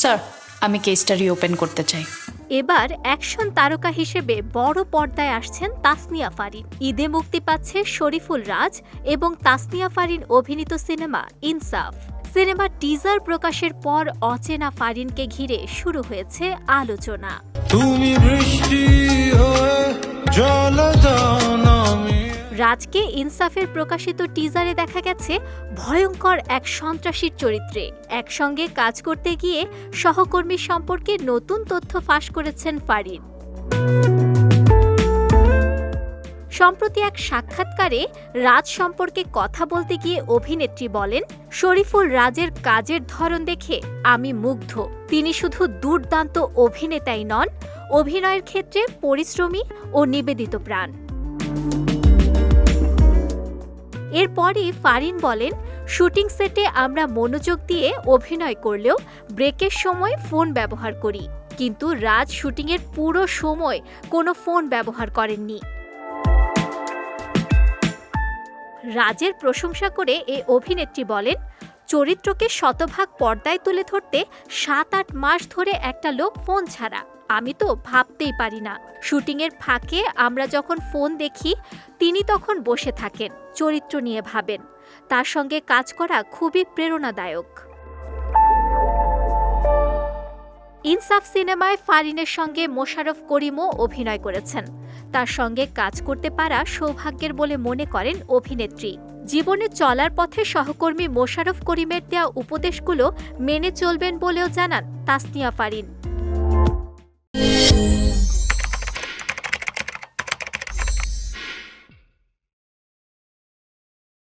Sir আমি কেসটা reopen করতে চাই। এবার অ্যাকশন তারকা হিসেবে বড় পর্দায় আসছেন তাসনিয়া ফারিন। ঈদে মুক্তি পাচ্ছে শরীফুল রাজ এবং তাসনিয়া ফারিন অভিনীত সিনেমা ইনসাফ। সিনেমার টিজার প্রকাশের পর অচেনা ফারিনকে ঘিরে শুরু হয়েছে আলোচনা। তুমি বৃষ্টি হয়ে জল দাও নামে রাজকে ইনসাফের প্রকাশিত টিজারে দেখা গেছে ভয়ঙ্কর এক সন্ত্রাসীর চরিত্রে। একসঙ্গে কাজ করতে গিয়ে সহকর্মী সম্পর্কে নতুন তথ্য ফাঁস করেছেন ফারিন সম্প্রতি এক সাক্ষাৎকারে রাজ সম্পর্কে কথা বলতে গিয়ে অভিনেত্রী বলেন, শরীফুল রাজের কাজের ধরন দেখে আমি মুগ্ধ। তিনি শুধু দুর্দান্ত অভিনেতাই নন, অভিনয়ের ক্ষেত্রে পরিশ্রমী ও নিবেদিত প্রাণ। এরপরই ফারিন বলেন, শুটিং সেটে আমরা মনোযোগ দিয়ে অভিনয় করলেও ব্রেকের সময় ফোন ব্যবহার করি। কিন্তু রাজ শুটিংয়ের পুরো সময় কোনো ফোন ব্যবহার করেননি। রাজের প্রশংসা করে এ অভিনেত্রী বলেন, চরিত্রকে শতভাগ পর্দায় তুলে ধরতে সাত আট মাস ধরে একটা লোক ফোন ছাড়া। আমি তো ভাবতেই পারি না। শুটিংয়ের ফাঁকে আমরা যখন ফোন দেখি, তিনি তখন বসে থাকেন, চরিত্র নিয়ে ভাবেন। তার সঙ্গে কাজ করা খুবই প্রেরণাদায়ক। ইনসাফ সিনেমায় ফারিনের সঙ্গে মোশারফ করিমও অভিনয় করেছেন। তার সঙ্গে কাজ করতে পারা সৌভাগ্যের বলে মনে করেন অভিনেত্রী। জীবনে চলার পথে সহকর্মী মোশারফ করিমের দেওয়া উপদেশগুলো মেনে চলবেন বলেও জানান তাসনিয়া ফারিন।